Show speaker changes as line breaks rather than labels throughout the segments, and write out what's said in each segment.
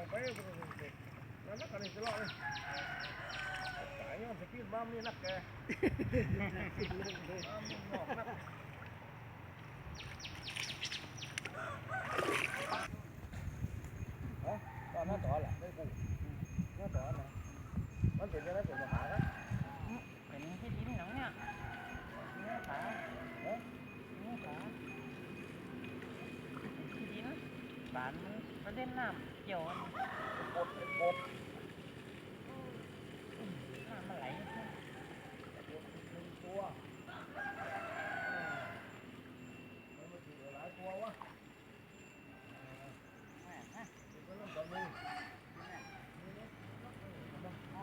ส
ปินสีมาไปบริเวณเด็กแล้วนักกันอีกตลอดเลยสา ยย้อนสปินบ้ามีนักแกบ้ามีหอกนักเอ้าตอนนั้นต่อแหละไม่กูนั่นต่อนะมันเป็นยังไงเป็นปัญหา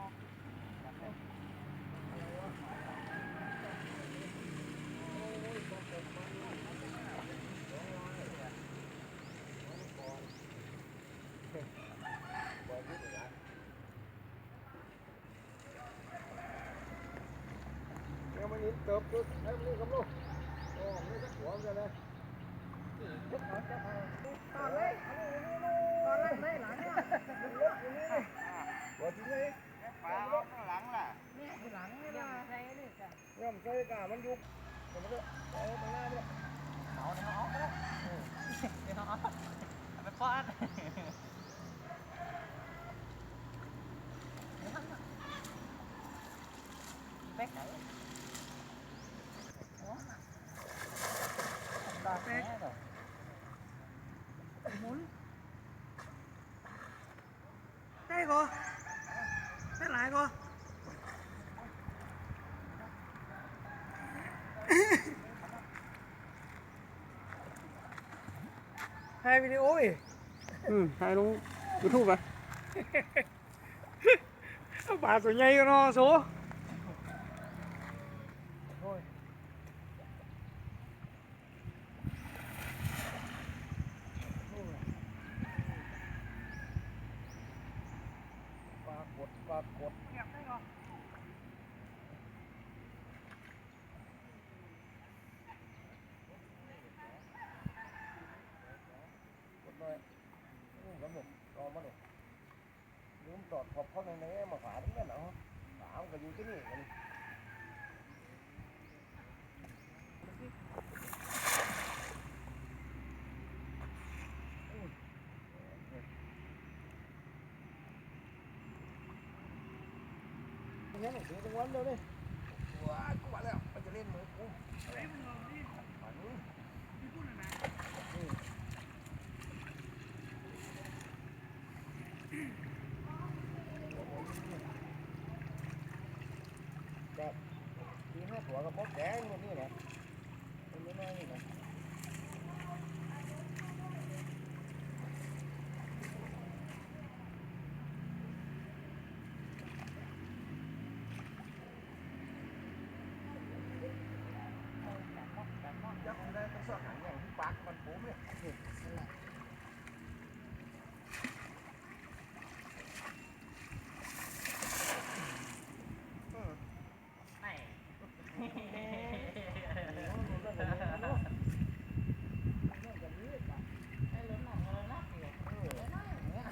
ครับ
เป็นที่ดินหนังเนี่ยเนื้อขาเอ๊ะเนื้อขาที่ดินบ้านมันประเด็นน้ำเกี่ยวกัน
ปดเป็นปด
น้ำมันไหล
ปดหนึ่งตัวมันมาถือหลายตัววะ
แม่ฮะ
เดี๋ยวก็เริ่มตอนนี้ เดี๋ยวมันนี่เติบจุดให้มันนี่กำลังโอ้ไม่สักหัวมันเลยตอนเลยตอนเลยไม่หลังเนี่ยมันลดอยู่นี่หัวจริงเลย
ฟ้าข้างหลังล่ะเนี่ยข้างหลังนี่ล่ะ
ย่อมใส่กามันยุบมันก็เอาตรงหน้าเนี่ย
เอาเดี๋ยวเอาไปแล้วเดี๋ยวเอาเอาไปป้อนเป๊กไหนโอ้ตาแป๊ก หมุน
đây cô thế lại cô hai video ấy
อืมถ่ายลงยูทูบอะ
bà tụi nhây nó số
thôi ปรากฏปรากฏ กดหน่อยนี่กำหนดรอมาหน่อยลืม จอดขอบเข้าในนี้มาฝาทั้งนั้นเหรอฝามันก็อยู่ที่นี่มันยังไม่ถึงตรงวันเดียวเลยว้ากูมาแล้วมันจะเล่นมือกูฝันนี่ ครับมีห้าตัวกับ มดแดงพวกนี้แหละเป็นไม่น้อยนี่นะจับได้ต้องสอดหางอย่างที่ปากมันปูเนี่ยนี่นั่นแหละอืม
ไม่ ให้ล้นหนังเลยนะเดี๋ยวเดี๋ยวนะอย่างเงี้ย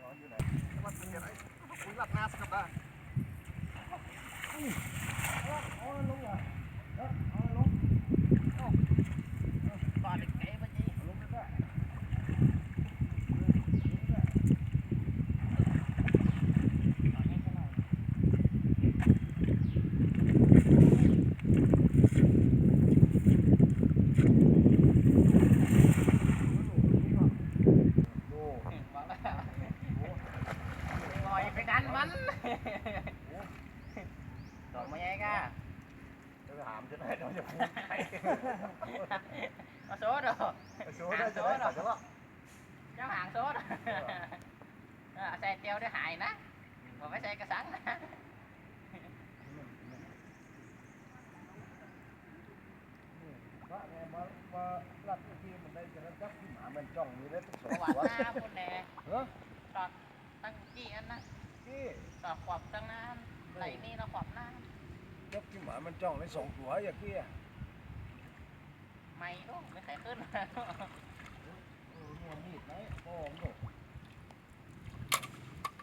นอนอยู่ไหนวัดเป็นยังไง คุยหลับหน้าสักได้เอาลงเหรอเอาลง
ก่อนเด็กไก่ปะจี
ลงไปได้
ก่อนให้เขาหน่อย
ดู
บอกแล้วลอยไปดันมันต่อมาไงก้า
จะถามจะได้เราจะพูดใคร
มาโซ่ดอก
โชว์ได้จะได้แต่ว่า
เจ้าหางโซ่ดเออใส่เตียวได้หายนะผมไม่ใส่กระสังนะ
พระเนี่ยมามาลัดที่มันได้จะจับที่หมามันจ้องมีได้ทุกสอง
ประวั
ตัว
ติหน้าพุ่นแน่
เฮ้ย
ตอกตั้งกี่อันนะ
ที่
ตอก
จ้องในสองตัวอย่างกี้อะ
ไม่โอ้ไม่ใครขึ้น
เออมัวมีดไหนพ่อมน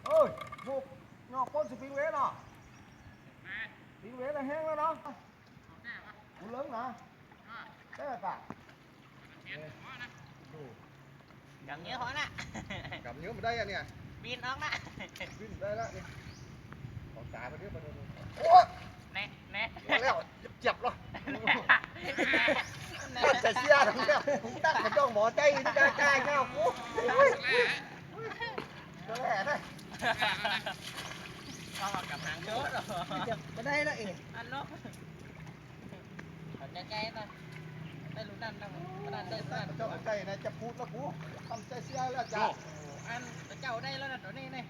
เอ้ยพวกนอกก้นสปริงเวสเนาะสปริงเวสน่ะแห้งแล้วเนาะคุณเลิ้งนะได้ปะ
อย่างเงี้ยพอนะ
กำเนื้อมาได้อะเนี่ย
บินออกนะ
วิ่งได้แล้วนี่ของตาไปเรื่อยไปเรื่อยโอ้ย
แน่แน่
มาแล้วเจ็บๆเหรอจะเสียทั้งเนี่ยตั้งมาจ้องหมอใจกล้ากล้าเงากูก็แหละนะ
เอามากับหางโจ๊ดเหรอ
มาได้แล้วเอง
อันนกเขาจะใจนะได้รู้นั่นนะนั่นได้
ตั้
นั่
ง
น
มาจ้องใจนะจะพูดแล้วกูทำใจเสียแล้วจ้ะ
อันเจ้าได้แล้วนะตัวนี้นี่